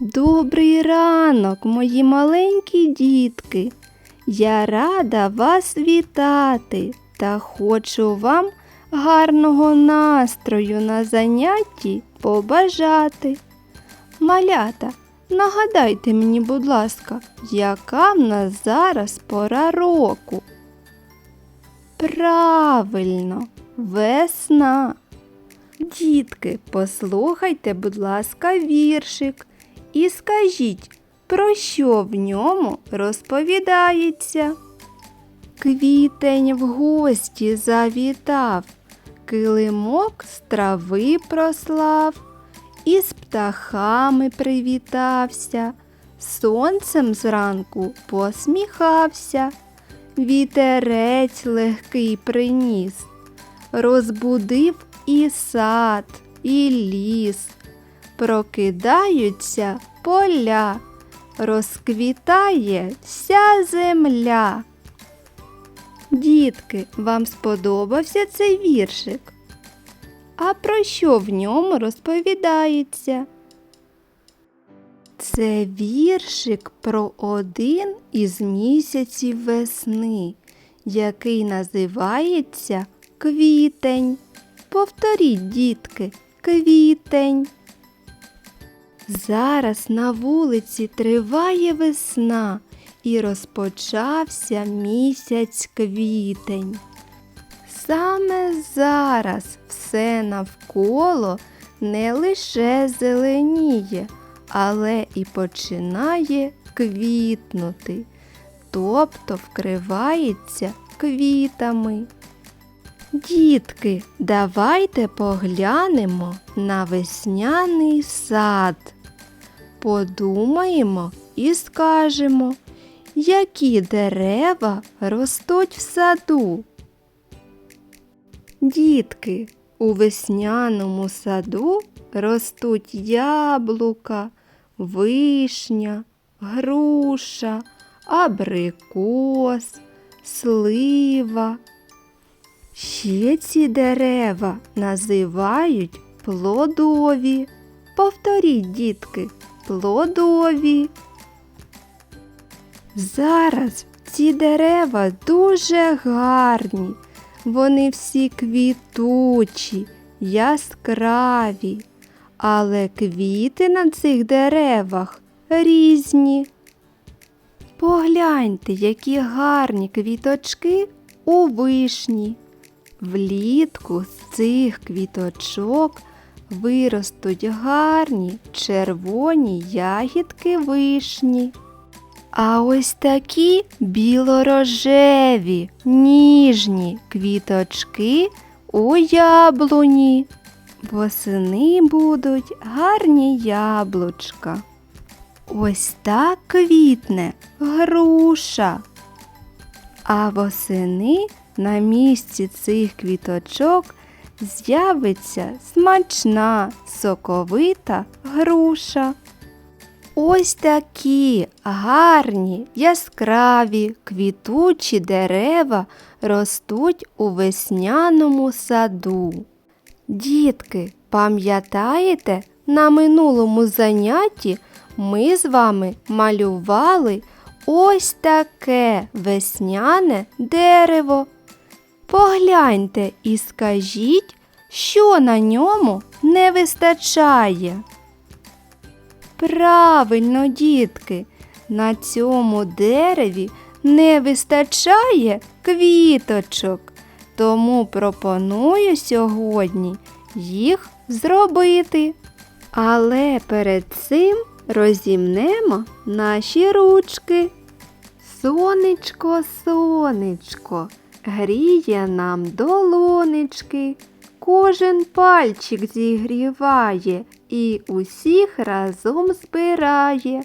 Добрий ранок, мої маленькі дітки. Я рада вас вітати та хочу вам гарного настрою на занятті побажати. Малята, нагадайте мені, будь ласка, яка в нас зараз пора року? Правильно, весна. Дітки, послухайте, будь ласка, віршик і скажіть, про що в ньому розповідається. Квітень в гості завітав, килимок з трави прослав, і з птахами привітався, сонцем зранку посміхався, вітерець легкий приніс, розбудив і сад, і ліс, прокидаються поля, розквітає вся земля. Дітки, вам сподобався цей віршик? А про що в ньому розповідається? Це віршик про один із місяців весни, який називається квітень. Повторіть, дітки, квітень. Зараз на вулиці триває весна і розпочався місяць квітень. Саме зараз все навколо не лише зеленіє, але і починає квітнути, тобто вкривається квітами. Дітки, давайте поглянемо на весняний сад. Подумаємо і скажемо, які дерева ростуть в саду. Дітки, у весняному саду ростуть яблука, вишня, груша, абрикос, слива. Ще ці дерева називають плодові. Повторіть, дітки, плодові. Зараз ці дерева дуже гарні. Вони всі квітучі, яскраві, але квіти на цих деревах різні. Погляньте, які гарні квіточки у вишні. Влітку з цих квіточок виростуть гарні червоні ягідки вишні. А ось такі білорожеві, ніжні квіточки у яблуні. Восени будуть гарні яблучка. Ось так квітне груша. А восени на місці цих квіточок з'явиться смачна соковита груша. Ось такі гарні, яскраві, квітучі дерева ростуть у весняному саду. Дітки, пам'ятаєте, на минулому занятті ми з вами малювали ось таке весняне дерево. Погляньте і скажіть, що на ньому не вистачає. Правильно, дітки, на цьому дереві не вистачає квіточок, тому пропоную сьогодні їх зробити. Але перед цим розімнемо наші ручки. Сонечко, сонечко, гріє нам долонечки, кожен пальчик зігріває і усіх разом збирає.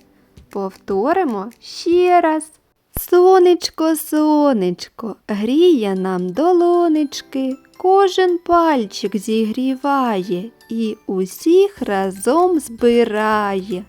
Повторимо ще раз. Сонечко, сонечко, гріє нам долонечки, кожен пальчик зігріває і усіх разом збирає.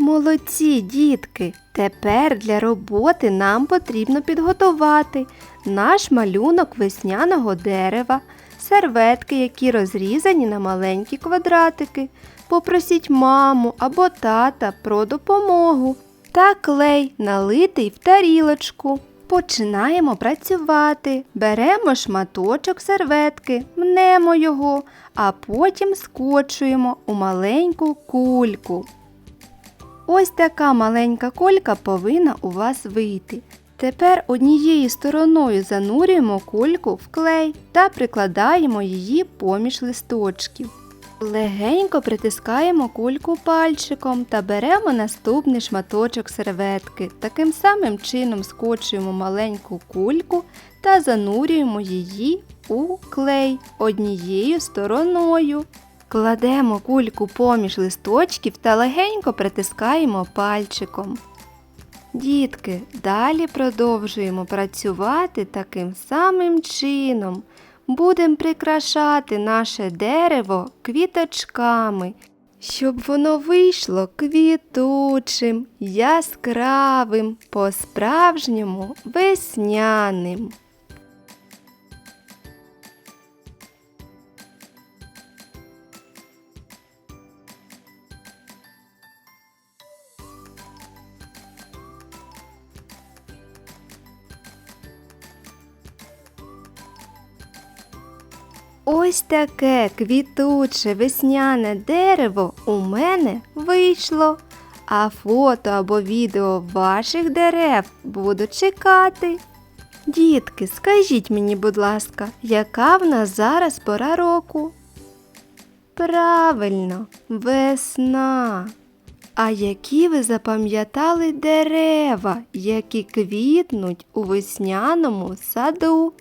Молодці, дітки! Тепер для роботи нам потрібно підготувати наш малюнок весняного дерева, серветки, які розрізані на маленькі квадратики. Попросіть маму або тата про допомогу та клей налитий в тарілочку. Починаємо працювати. Беремо шматочок серветки, мнемо його, а потім скочуємо у маленьку кульку. Ось така маленька колька повинна у вас вийти. Тепер однією стороною занурюємо кульку в клей та прикладаємо її поміж листочків. Легенько притискаємо кульку пальчиком та беремо наступний шматочок серветки. Таким самим чином скочуємо маленьку кульку та занурюємо її у клей однією стороною. Кладемо кульку поміж листочків та легенько притискаємо пальчиком. Дітки, далі продовжуємо працювати таким самим чином. Будемо прикрашати наше дерево квіточками, щоб воно вийшло квітучим, яскравим, по-справжньому весняним. Ось таке квітуче весняне дерево у мене вийшло. А фото або відео ваших дерев буду чекати. Дітки, скажіть мені, будь ласка, яка в нас зараз пора року? Правильно, весна. А які ви запам'ятали дерева, які квітнуть у весняному саду?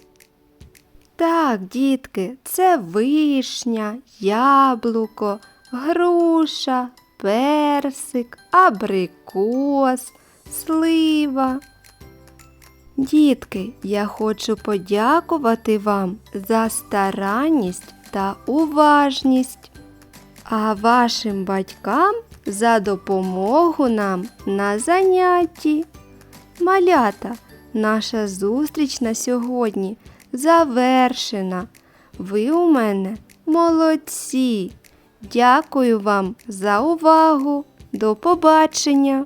Так, дітки, це вишня, яблуко, груша, персик, абрикос, слива. Дітки, я хочу подякувати вам за старанність та уважність, а вашим батькам за допомогу нам на занятті. Малята, наша зустріч на сьогодні завершена. Ви у мене молодці. Дякую вам за увагу. До побачення!